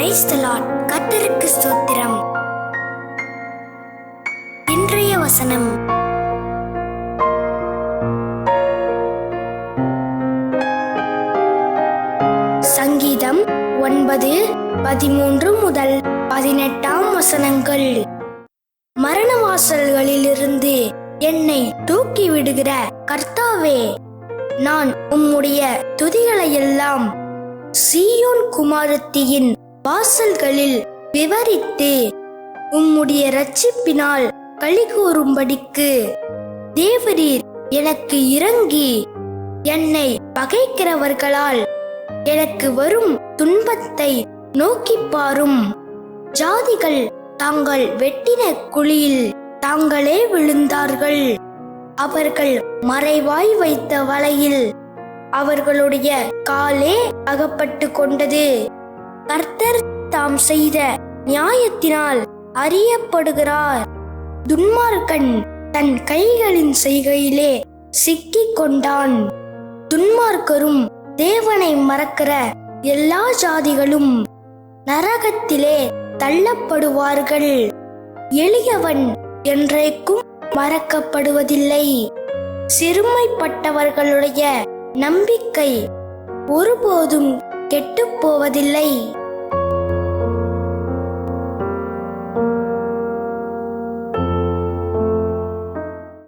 Praise the ஸ்தோத்திரம். இன்றைய வசனம். சங்கீதம் ஒன்பது பதிமூன்று முதல் பதினெட்டாம் வசனங்கள். மரண வாசல்களிலிருந்து என்னை தூக்கி விடுகிற கர்த்தாவே நான் உம்முடைய துதிகளை எல்லாம் சீயோன் குமாரத்தியின் வாசல்களில் விவரித்து உம்முடைய ரட்சிப்பினால் களி கூறும்படிக்கு தேவரீர் எனக்கு இறங்கி என்னை பகைக்கிறவர்களால் எனக்கு வரும் துன்பத்தை நோக்கி பாரும். ஜாதிகள் தாங்கள் வெட்டின குழியில் தாங்களே விழுந்தார்கள். அவர்கள் மறைவாய் வைத்த வலையில் அவர்களுடைய காலே அகப்பட்டு கொண்டது. கர்த்தர் தாம் செய்த நியாயத்தினால் அறியப்படுகிறார். துன்மார்க்கன் தன் கைகளின் செய்கையிலே சிக்கிக் கொண்டான். துன்மார்க்கரும் தேவனை மறக்கிற எல்லா ஜாதிகளும் நரகத்திலே தள்ளப்படுவார்கள். எளியவன் என்றைக்கும் மறக்கப்படுவதில்லை. சிறுமைப்பட்டவர்களுடைய நம்பிக்கை ஒருபோதும் கெட்டுப் போவதில்லை.